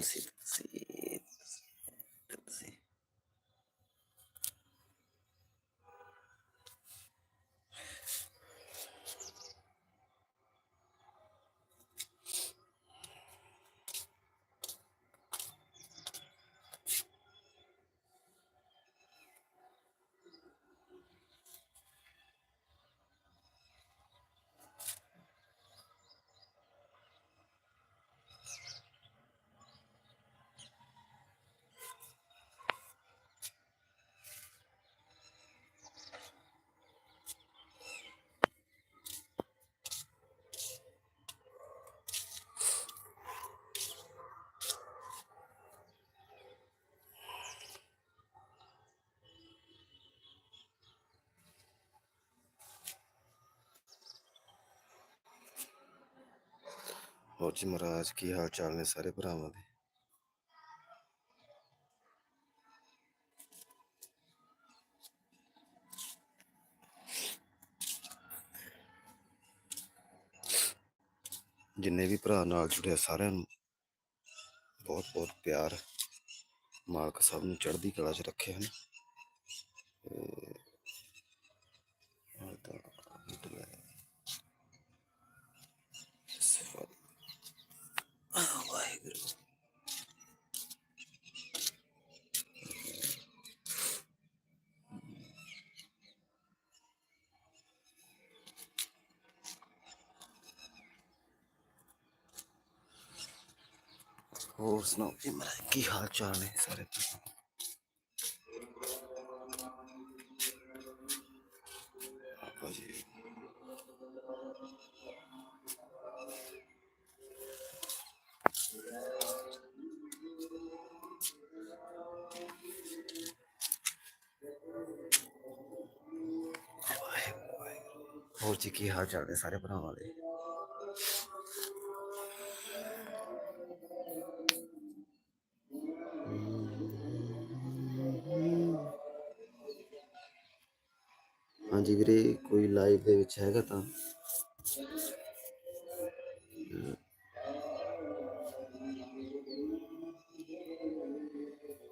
possible. ਹੋਰ ਜੀ ਮਹਾਰਾਜ ਕੀ ਹਾਲ ਚਾਲ ਨੇ ਸਾਰੇ ਭਰਾਵਾਂ ਦੇ ਜਿੰਨੇ ਵੀ ਭਰਾ ਨਾਲ ਜੁੜੇ ਆ ਸਾਰਿਆਂ ਨੂੰ ਬਹੁਤ ਬਹੁਤ ਪਿਆਰ ਮਾਲਕ ਸਭ ਨੂੰ ਚੜ੍ਹਦੀ ਕਲਾ 'ਚ ਰੱਖੇ ਹਨ ਹੋਰ ਸੁਣਾਓ ਜੀ ਮਹਾਰਾਜ ਕੀ ਹਾਲ ਚਾਲ ਨੇ ਸਾਰੇ? ਆਪਾਂ ਜੀ ਹੋਰ ਜੀ, ਕੀ ਹਾਲ ਚਾਲ ਨੇ ਸਾਰੇ ਭਰਾਵਾਂ ਦੇ? ਹਾਂਜੀ ਵੀਰੇ, ਕੋਈ ਲਾਈਵ ਦੇ ਵਿੱਚ ਹੈਗਾ ਤਾਂ।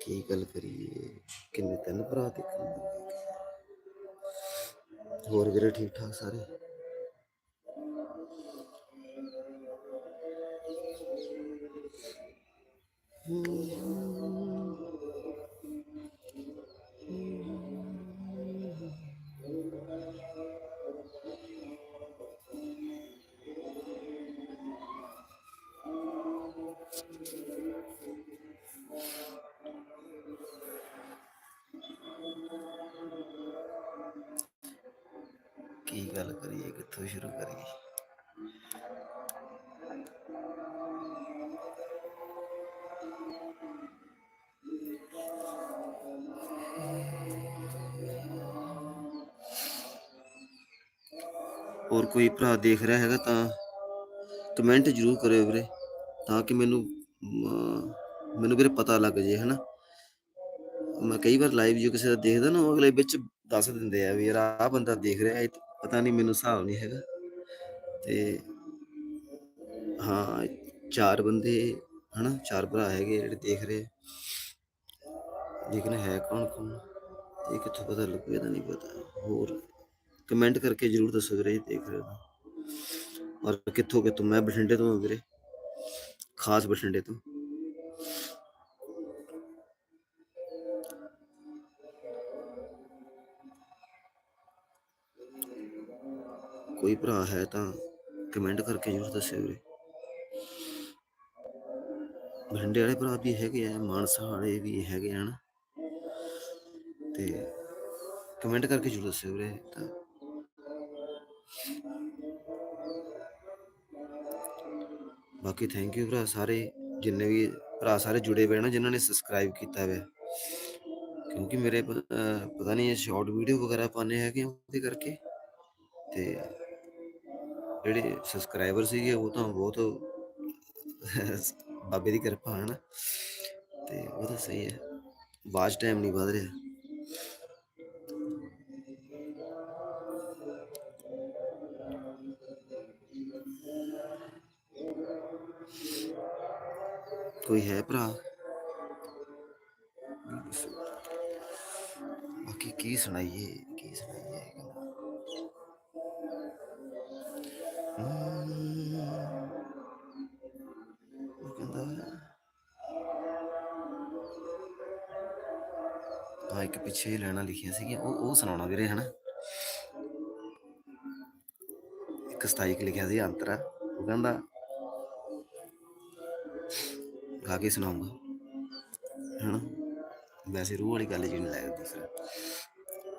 ਕੀ ਗੱਲ ਕਰੀਏ? ਕਿੰਨੇ ਤਿੰਨ ਭਰਾ ਦੇਖਣ ਹੋਰ ਵੀਰੇ ਠੀਕ ਠਾਕ ਸਾਰੇ? ਕੀ ਗੱਲ ਕਰੀਏ ਕਿੱਥੋਂ ਸ਼ੁਰੂ ਕਰੀਏ ਹੋਰ ਕੋਈ ਭਰਾ ਦੇਖ ਰਿਹਾ ਹੈਗਾ ਤਾਂ ਕਮੈਂਟ ਜ਼ਰੂਰ ਕਰਿਓ ਵੀਰੇ ਤਾਂ ਕਿ ਮੈਨੂੰ ਅਮ, ਮੈਨੂੰ ਵੀਰੇ ਪਤਾ ਲੱਗ ਜੇ ਹਨਾ ਮੈਂ ਕਈ ਵਾਰ ਲਾਈਵ ਜੋ ਕਿਸੇ ਦਾ ਦੇਖਦਾ ਨਾ ਉਹ ਅਗਲੇ ਵਿੱਚ ਦੱਸ ਦਿੰਦੇ ਆ ਵੀ ਯਾਰ ਆਹ ਬੰਦਾ ਦੇਖ ਰਿਹਾ ਇਹ ਪਤਾ ਨਹੀਂ, ਮੈਨੂੰ ਹਿਸਾਬ ਨਹੀਂ ਹੈਗਾ। ਤੇ ਹਾਂ, ਚਾਰ ਬੰਦੇ, ਹਨਾ, ਚਾਰ ਭਰਾ ਹੈਗੇ ਜਿਹੜੇ ਦੇਖ ਰਹੇ ਲੇਕਿਨ ਹੈ ਕੌਣ ਕੌਣ? ਇਹ ਕਿੱਥੋਂ ਪਤਾ ਲੱਗੂ ਇਹਦਾ ਨਹੀਂ ਪਤਾ। ਹੋਰ ਕਮੈਂਟ ਕਰਕੇ ਜਰੂਰ ਦੱਸੋ ਵੀਰੇ ਦੇਖ ਰਹੇ ਹੋ ਔਰ ਕਿੱਥੋਂ ਕਿੱਥੋਂ? ਮੈਂ ਬਠਿੰਡੇ ਤੋਂ ਹਾਂ ਵੀਰੇ। ਖਾਸ ਬਠਿੰਡੇ ਤੋਂ। ਕੋਈ ਭਰਾ ਹੈ ਤਾਂ ਕਮੈਂਟ ਕਰਕੇ ਜਰੂਰ ਦੱਸਿਓ ਵੀਰੇ ਬਠਿੰਡੇ ਵਾਲੇ ਭਰਾ ਵੀ ਹੈਗੇ ਆ ਮਾਨਸਾ ਵਾਲੇ ਵੀ ਹੈਗੇ ਆ ਨਾ ਤੇ ਕਮੈਂਟ ਕਰਕੇ ਜਰੂਰ ਦੱਸਿਓ ਵੀਰੇ ਤਾਂ ਬਾਕੀ ਥੈਂਕ ਯੂ ਭਰਾ ਸਾਰੇ ਜਿੰਨੇ ਵੀ ਭਰਾ ਸਾਰੇ ਜੁੜੇ ਹੋਏ ਨਾ ਜਿਨ੍ਹਾਂ ਨੇ ਸਬਸਕ੍ਰਾਈਬ ਕੀਤਾ ਹੋਇਆ ਕਿਉਂਕਿ ਮੇਰੇ ਪ- ਅਹ ਪਤਾ ਨਹੀਂ ਇਹ ਸ਼ਾਰਟ ਵੀਡੀਓ ਵਗੈਰਾ ਪਾਣੇ ਹੈਗੇ ਆ, ਉਹਦੇ ਕਰਕੇ ਤੇ ਜਿਹੜੇ ਸਬਸਕ੍ਰਾਈਬਰ ਸੀਗੇ ਉਹ ਤਾਂ ਬਹੁਤ ਬਾਬੇ ਦੀ ਕਿਰਪਾ ਹੈ ਨਾ ਤੇ ਉਹ ਤਾਂ ਸਹੀ ਹੈ। ਵਾਚ ਟਾਈਮ ਨਹੀਂ ਵਧ ਰਿਹਾ। ਕੋਈ ਹੈ ਭਰਾ? ਬਾਕੀ ਕੀ ਸੁਣਾਈਏ ਕੀ ਸੁਣਾਈਏ? ਉਹ ਕਹਿੰਦਾ ਆ ਇੱਕ ਪਿੱਛੇ ਲੈਣਾ ਲਿਖੀਆਂ ਸੀਗੀਆਂ, ਉਹ ਉਹ ਸੁਣਾਉਣਾ ਵੀਰੇ, ਹਨਾ? ਇੱਕ ਸਤਾਈਕ ਲਿਖਿਆ ਸੀ, ਅੰਤਰਾ। ਉਹ ਕਹਿੰਦਾ, ਗਾ ਕੇ ਸੁਣਾਉਂਗਾ ਹਨਾ? ਵੈਸੇ ਰੂਹ ਵਾਲੀ ਗੱਲ ਜਿਹੜੀ ਲੱਗਦੀ ਫਿਰ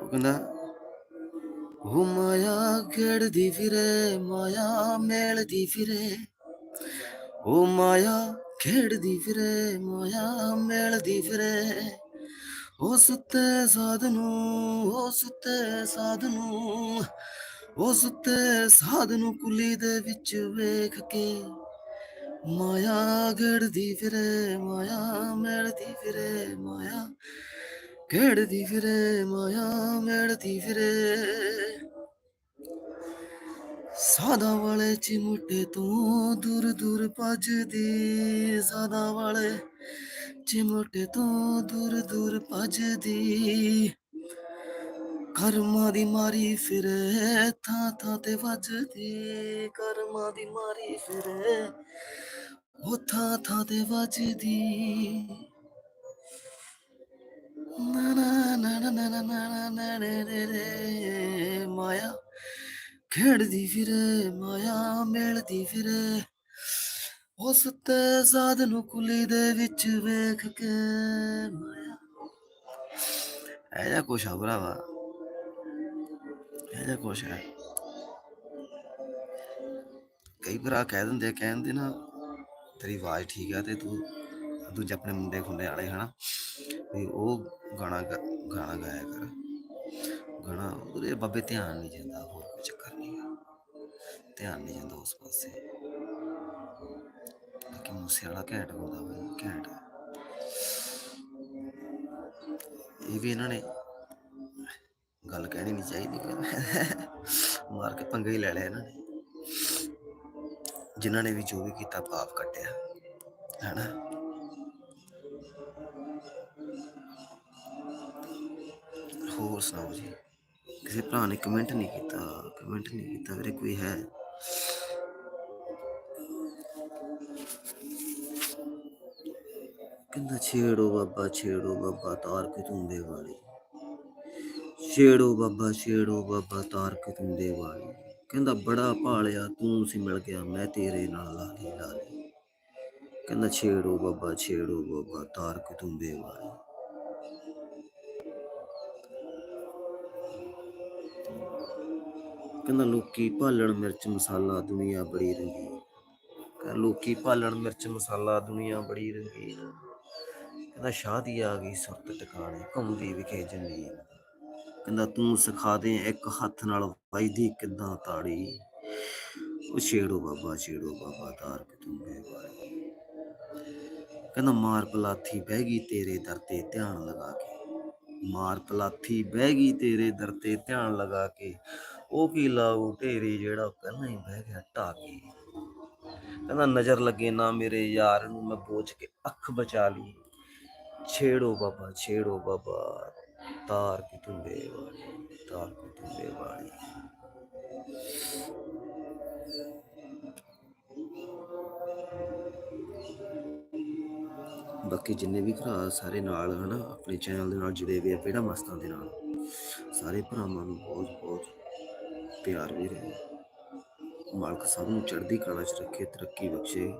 ਉਹ ਕਹਿੰਦਾ ਉਹ ਮਾਇਆ ਖੇਡਦੀ ਫਿਰੇ, ਮਾਇਆ ਮੇਲਦੀ ਫਿਰੇ। ਉਹ ਮਾਇਆ ਖੇਡਦੀ ਫਿਰੇ, ਮਾਇਆ ਮੇਲਦੀ ਫਿਰੇ। ਉਹ ਸੁੱਤੇ ਸਾਧ ਨੂੰ ਉਹ ਸੁੱਤੇ ਸਾਧ। ਨੂੰ ਉਹ ਸੁੱਤੇ ਸਾਧ ਨੂੰ ਕੁਲੀ ਦੇ ਵਿੱਚ ਵੇਖ ਕੇ ਮਾਇਆ ਗੜਦੀ ਫਿਰੇ, ਮਾਇਆ ਮੇਲਦੀ ਫਿਰੇ, ਮਾਇਆ ਖੇਡਦੀ ਫਿਰੇ, ਮਾਇਆ ਮੇਲਦੀ ਫਿਰੇ। ਸਾਦਾ ਵਾਲੇ ਚਿਮਟੇ ਤੋਂ ਦੂਰ ਦੂਰ ਭੱਜਦੀ ਸਾਦਾ ਵਾਲੇ ਚਿਮਟੇ ਤੋਂ ਦੂਰ ਦੂਰ ਭੱਜਦੀ। ਕਰਮਾਂ ਦੀ ਮਾਰੀ ਫਿਰੇ, ਥਾਂ ਥਾਂ ਤੇ ਵੱਜਦੀ। ਕਰਮਾਂ ਦੀ ਮਾਰੀ ਫਿਰੇ, ਉਹ ਥਾਂ ਥਾਂ ਤੇ ਵੱਜਦੀ। ਮਾਇਆ। ਖੇਡਦੀ ਫਿਰੇ ਮਾਇਆ ਮੇਲਦੀ ਫਿਰੇ। ਉਸ ਤੇ ਸਾਧ ਨੂੰ ਕੁਲੀ ਦੇ ਵਿੱਚ ਵੇਖ ਕੇ ਮਾਇਆ। ਐਜਾ ਕੁਛ ਆ ਭਰਾਵਾ। ਐਜਾ ਕੁਛ ਹੈ। ਕਈ ਭਰਾ ਕਹਿ ਦਿੰਦੇ ਆ, ਕਹਿੰਦੇ ਨਾ ਤੇਰੀ ਆਵਾਜ਼ ਠੀਕ ਆ ਤੇ ਤੂੰ ਦੂਜੇ ਆਪਣੇ ਮੁੰਡੇ ਖੁੰਡੇ ਵਾਲੇ, ਹਨਾ? ਵੀ ਉਹ ਗਾਣਾ ਗਾ- ਗਾਣਾ ਗਾਇਆ ਕਰ। ਗਾਣਾ, ਉਹਦੇ ਬਾਬੇ ਧਿਆਨ ਨਹੀਂ ਜਾਂਦਾ, ਹੋਰ ਕੋਈ ਚੱਕਰ ਨਹੀਂ ਧਿਆਨ ਨਹੀਂ ਜਾਂਦਾ ਉਸ ਪਾਸੇ। ਬਾਕੀ ਮੂਸੇ ਵਾਲਾ ਘੈਂਟ ਹੁੰਦਾ ਬਈ ਘੈਂਟ। ਇਹ ਵੀ ਇਹਨਾਂ ਨੇ ਗੱਲ ਕਹਿਣੀ ਨਹੀਂ ਚਾਹੀਦੀ। ਮਾਰ ਕੇ ਪੰਗੇ ਹੀ ਲੈ ਲਿਆ ਇਹਨਾਂ ਨੇ। ਜਿਨ੍ਹਾਂ ਨੇ ਵੀ ਜੋ ਵੀ ਕੀਤਾ, ਪਾਪ ਕੱਟਿਆ, ਹੈਨਾ? ਹੋਰ ਸੁਣਾਓ ਜੀ ਕਿਸੇ ਭਰਾ ਨੇ ਕਮੈਂਟ ਨਹੀਂ ਕੀਤਾ ਕਮੈਂਟ ਨਹੀਂ ਕੀਤਾ ਵੀਰੇ ਕੋਈ ਹੈ ਕਹਿੰਦਾ ਛੇੜੋ ਬਾਬਾ ਛੇੜੋ ਬਾਬਾ ਤਾਰ ਕੇ ਤੁੰਦੇ ਵਾਲੀ ਛੇੜੋ ਬਾਬਾ ਛੇੜੋ ਬਾਬਾ ਤਾਰ ਕੇ ਤੁੰਦੇ ਵਾਲੀ ਕਹਿੰਦਾ ਬੜਾ ਭਾਲਿਆ ਤੂੰ ਸੀ ਮਿਲ ਗਿਆ ਮੈਂ ਤੇਰੇ ਨਾਲ ਲਾਲੀ ਲਾਲੀ ਕਹਿੰਦਾ ਛੇੜੋ ਬਾਬਾ ਛੇੜੋ ਬਾਬਾ ਤਾਰ ਕੇ ਤੁੰਦੇ ਵਾਲੀ ਕਹਿੰਦਾ ਲੋਕੀ ਭਾਲਣ ਮਿਰਚ ਮਸਾਲਾ ਦੁਨੀਆ ਬੜੀ ਰੰਗੀਨ। ਕਹਿੰਦਾ ਲੋਕੀ ਭਾਲਣ ਮਿਰਚ ਮਸਾਲਾ ਦੁਨੀਆ ਬੜੀ ਰੰਗੀਨ। ਕਹਿੰਦਾ ਸ਼ਾਦੀ ਆ ਗਈ ਸੁਰਤ ਟਿਕਾਣੇ ਘੁੰਮਦੀ ਵਿਖੇ ਜਮੀਨ ਕਹਿੰਦਾ ਤੂੰ ਸਿਖਾ ਦੇ ਇੱਕ ਹੱਥ ਨਾਲ ਵੱਜਦੀ ਕਿੱਦਾਂ ਤਾੜੀ। ਉਹ ਛੇੜੋ ਬਾਬਾ ਛੇੜੋ ਬਾਬਾ ਤਾਰ ਕੇ ਤੂੰ ਵਾਲੀ ਕਹਿੰਦਾ ਮਾਰ ਪਲਾਥੀ ਬਹਿ ਗਈ ਤੇਰੇ ਦਰ ਤੇ ਧਿਆਨ ਲਗਾ ਕੇ। ਮਾਰ ਪਲਾਥੀ ਬਹਿ ਗਈ ਤੇਰੇ ਦਰ ਤੇ ਧਿਆਨ ਲਗਾ ਕੇ। ਉਹ ਕੀ ਲਾਊ? ਢੇਰੀ ਜਿਹੜਾ ਪਹਿਲਾਂ ਹੀ ਬਹਿ ਗਿਆ ਢਾਕੇ। ਕਹਿੰਦਾ ਨਜ਼ਰ ਲੱਗੇ ਨਾ ਮੇਰੇ ਯਾਰ ਨੂੰ ਮੈਂ ਬੋਝ ਕੇ ਅੱਖ ਬਚਾ ਲਈ। ਛੇੜੋ ਬਾਬਾ ਛੇੜੋ ਬਾਬਾ। ਤਾਰ ਕੀ ਤੁੰਬੇ ਵਾਲੀ, ਤਾਰ ਕੀ ਤੁੰਬੇ ਵਾਲੀ। ਬਾਕੀ ਜਿੰਨੇ ਵੀ ਭਰਾ ਸਾਰੇ ਨਾਲ ਹਨਾ, ਆਪਣੇ ਚੈਨਲ ਦੇ ਨਾਲ ਜੁੜੇ ਹੋਏ ਆ ਪੇੜਾ ਮਸਤਾਂ ਦੇ ਨਾਲ। ਸਾਰੇ ਭਰਾਵਾਂ ਨੂੰ ਬਹੁਤ ਬਹੁਤ ਪਿਆਰ ਵੀ ਰਹੇ। ਮਾਲਕ ਸਭ ਨੂੰ ਚੜ੍ਹਦੀ ਕਲਾ 'ਚ ਰੱਖੇ, ਤਰੱਕੀ ਬਖਸ਼ੇ,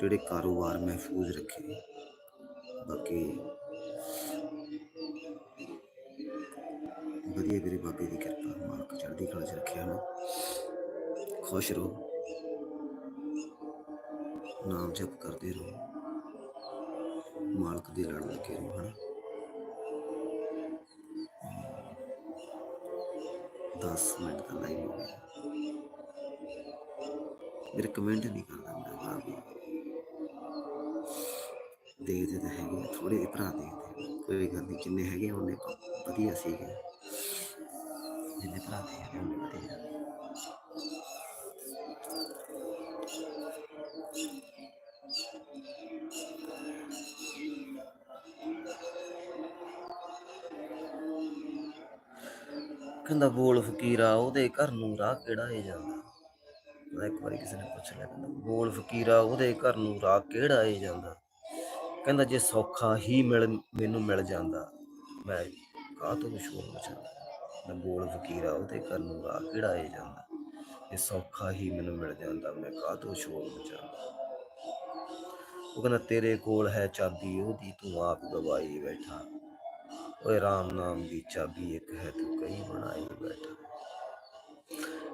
ਜਿਹੜੇ ਕਾਰੋਬਾਰ ਮਹਿਫੂਜ਼ ਰੱਖੇ। ਬਾਕੀ ਵਧੀਆ ਵੀਰੇ ਬਾਬੇ ਦੀ ਕਿਰਪਾ, ਮਾਲਕ ਚੜ੍ਹਦੀ ਕਲਾ 'ਚ ਰੱਖਿਆ ਨਾ ਖੁਸ਼ ਰਹੋ। ਨਾਮ ਜਪ ਕਰਦੇ ਰਹੋ। ਮਾਲਕ ਦੇ ਲੜ ਲੱਗੇ ਰਹੋ, ਹਨਾ? 10 ਮਿੰਟ ਦਾ ਲਾਈਵ ਹੋ ਗਿਆ ਮੇਰੇ ਕਮੈਂਟ ਨਹੀਂ ਕਰਦਾ ਮੇਰਾ ਬਾਹਰ ਵੀ। ਦੇਖਦੇ ਤਾਂ ਹੈਗੇ ਥੋੜੇ ਜਿਹੇ ਭਰਾ ਦੇਖਦੇ ਕੋਈ ਗੱਲ ਨਹੀਂ ਜਿੰਨੇ ਹੈਗੇ ਉਹਨੇ ਵਧੀਆ ਸੀਗੇ। ਜਿੰਨੇ ਭਰਾ ਦੇਖਦੇ ਉਹਨੇ ਵਧੀਆ। ਕਹਿੰਦਾ ਬੋਲ ਫਕੀਰਾ, ਉਹਦੇ ਘਰ ਨੂੰ ਰਾਹ ਕਿਹੜਾ ਏ ਜਾਂਦਾ? ਮੈਂ ਇੱਕ ਵਾਰੀ ਕਿਸੇ ਨੇ ਪੁੱਛ ਲਿਆ, ਕਹਿੰਦਾ ਬੋਲ ਫਕੀਰਾ, ਉਹਦੇ ਘਰ ਨੂੰ ਰਾਹ ਕਿਹੜਾ ਏ ਜਾਂਦਾ? ਕਹਿੰਦਾ ਜੇ ਸੌਖਾ ਹੀ ਮਿਲ, ਮੈਨੂੰ ਮਿਲ ਜਾਂਦਾ। ਮੈਂ ਕਾਹ ਤੋਂ ਸ਼ੋਰ ਮਚਾਉਂਦਾ ਮੈਂ ਬੋਲ ਫਕੀਰਾ, ਉਹਦੇ ਘਰ ਨੂੰ ਰਾਹ ਕਿਹੜਾ ਏ ਜਾਂਦਾ? ਜੇ ਸੌਖਾ ਹੀ ਮੈਨੂੰ ਮਿਲ ਜਾਂਦਾ, ਮੈਂ ਕਾਹ ਤੋਂ ਸ਼ੋਰ ਜਾਂਦਾ ਉਹ ਕਹਿੰਦਾ ਤੇਰੇ ਕੋਲ ਹੈ ਚਾਬੀ, ਉਹਦੀ ਤੂੰ ਆਪ ਗਵਾਈ ਬੈਠਾ। ਓਏ ਰਾਮ ਨਾਮ ਦੀ ਚਾਬੀ ਇੱਕ ਹੈ ਤੂੰ ਕਈ ਬਣਾਈ ਬੈਠਾ।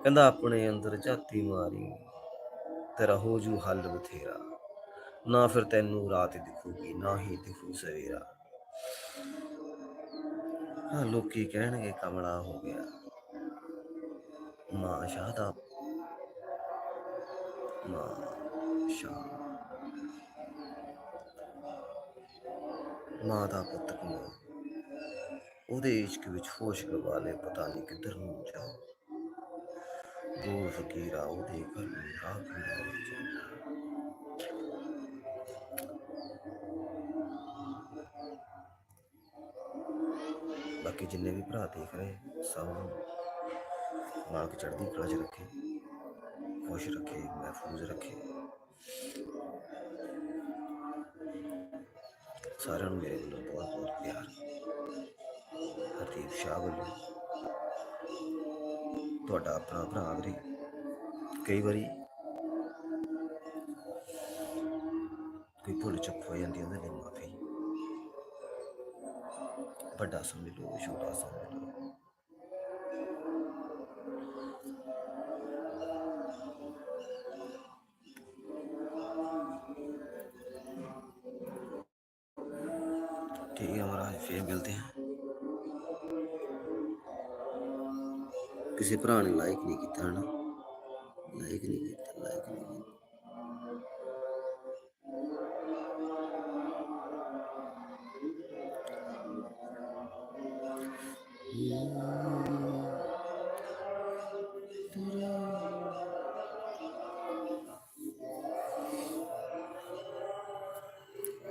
ਕਹਿੰਦਾ, ਆਪਣੇ ਅੰਦਰ ਝਾਤੀ ਮਾਰੀ, ਤੇਰਾ ਹੋ ਜੂ ਹੱਲ ਬਥੇਰਾ। ਨਾ ਫਿਰ ਤੈਨੂੰ ਰਾਤ ਦਿਖੂਗੀ, ਨਾ ਹੀ ਦਿਖੂ ਸਵੇਰਾ। ਹਾਂ, ਲੋਕੀ ਕਹਿਣਗੇ ਕਮਲਾ ਹੋ ਗਿਆ। ਮਾਂ ਸ਼ਾਹ ਦਾ ਮਾਂ ਸ਼ਾਹ। ਮਾਂ ਦਾ ਪੁੱਤ ਕਮਾ ਉਹਦੇ ਇਸ਼ਕ ਵਿੱਚ ਹੋਸ਼ ਗਵਾ ਲੈ ਪਤਾ ਨਹੀਂ ਕਿੱਧਰ ਨੂੰ ਜਾਓ ਦੂਰ ਫਕੀਰਾ ਉਹਦੇ ਘਰ ਨੂੰ ਰਾਹ ਕਿਹੜਾ ਹੋ ਜਾਂਦਾ ਬਾਕੀ ਜਿੰਨੇ ਵੀ ਭਰਾ ਦੇਖ ਰਹੇ ਸਭ ਨੂੰ ਮਾਲਕ ਚੜ੍ਹਦੀ ਕਲਾ 'ਚ ਰੱਖੇ ਖੁਸ਼ ਰੱਖੇ ਮਹਿਫੂਜ਼ ਰੱਖੇ ਸਾਰਿਆਂ ਨੂੰ ਮੇਰੇ ਵੱਲੋਂ ਬਹੁਤ ਬਹੁਤ ਪਿਆਰ ਹਰਦੀਪ ਸ਼ਾਹ ਵੱਲੋਂ ਤੁਹਾਡਾ ਆਪਣਾ ਭਰਾ ਵੀਰੇ ਕਈ ਵਾਰੀ ਕੋਈ ਭੁੱਲ ਚੁੱਕ ਹੋ ਜਾਂਦੀ ਉਹਦੇ ਲਈ ਮਾਫੀ। ਵੱਡਾ ਸਮਝ ਲਓ, ਛੋਟਾ ਸਮਝ ਲਓ। ਕਿਸੇ ਭਰਾ ਨੇ ਲਾਈਕ ਨਹੀਂ ਕੀਤਾ, ਹਨਾ? ਲਾਈਕ ਨਹੀਂ ਕੀਤਾ ਲਾਈਕ ਨਹੀਂ ਕੀਤਾ।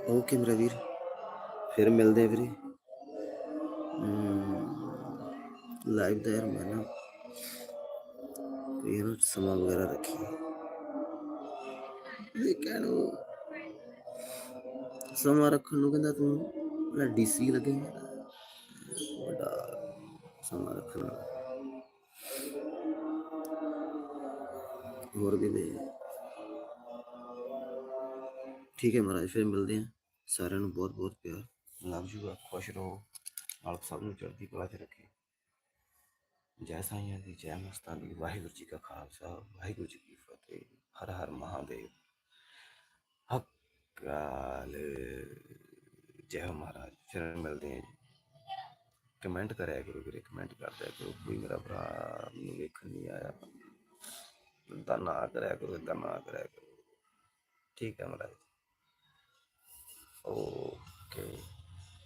ਓਕੇ ਮੇਰਾ ਵੀਰ? ਫਿਰ ਮਿਲਦੇ ਆ ਵੀਰੇ। ਲਾਈਵ ਦਾ ਯਾਰ ਮੈਂ ਨਾ ਕੋਈ ਨਾ ਸਮਾਂ ਵਗੈਰਾ ਰੱਖੀਏ ਇਹ ਕਹਿਣੋ ਸਮਾਂ ਰੱਖਣ ਨੂੰ ਕਹਿੰਦਾ ਤੂੰ ਲੈ ਡੀਸੀ ਲੱਗੇਗਾ ਵੱਡਾ ਸਮਾਂ ਰੱਖਣਾ ਹੋਰ ਵੀ ਦੇ ਠੀਕ ਹੈ ਮਹਾਰਾਜ ਫਿਰ ਮਿਲਦੇ ਹਾਂ ਸਾਰਿਆਂ ਨੂੰ ਬਹੁਤ ਬਹੁਤ ਪਿਆਰ ਲਵ ਯੂ ਖੁਸ਼ ਰਹੋ ਮਾਲਕ ਸਭ ਨੂੰ ਚੜ੍ਹਦੀ ਕਲਾ 'ਚ ਰੱਖੇ ਜੈ ਸਾਈਆਂ ਦੀ, ਜੈ ਮਸਤਾਂ ਦੀ। ਵਾਹਿਗੁਰੂ ਜੀ ਕਾ ਖਾਲਸਾ, ਵਾਹਿਗੁਰੂ ਜੀ ਕੀ ਫਤਿਹ। ਹਰ ਹਰ ਮਹਾਦੇਵ। ਹੱਕਾਲ ਜੈ ਮਹਾਰਾਜ। ਫਿਰ ਮਿਲਦੇ ਹਾਂ ਜੀ। ਕਮੈਂਟ ਕਰਿਆ ਕਰੋ ਵੀਰੇ, ਕਮੈਂਟ ਕਰਦਿਆ ਕਰੋ। ਕੋਈ ਮੇਰਾ ਭਰਾ ਨੂੰ ਵੇਖਣ ਨਹੀਂ ਆਇਆ। ਤਾਂ ਨਾ ਕਰਿਆ ਕਰੋ, ਏਦਾਂ ਨਾ ਕਰਿਆ ਕਰੋ। ਠੀਕ ਹੈ ਮਹਾਰਾਜ ਓਕੇ।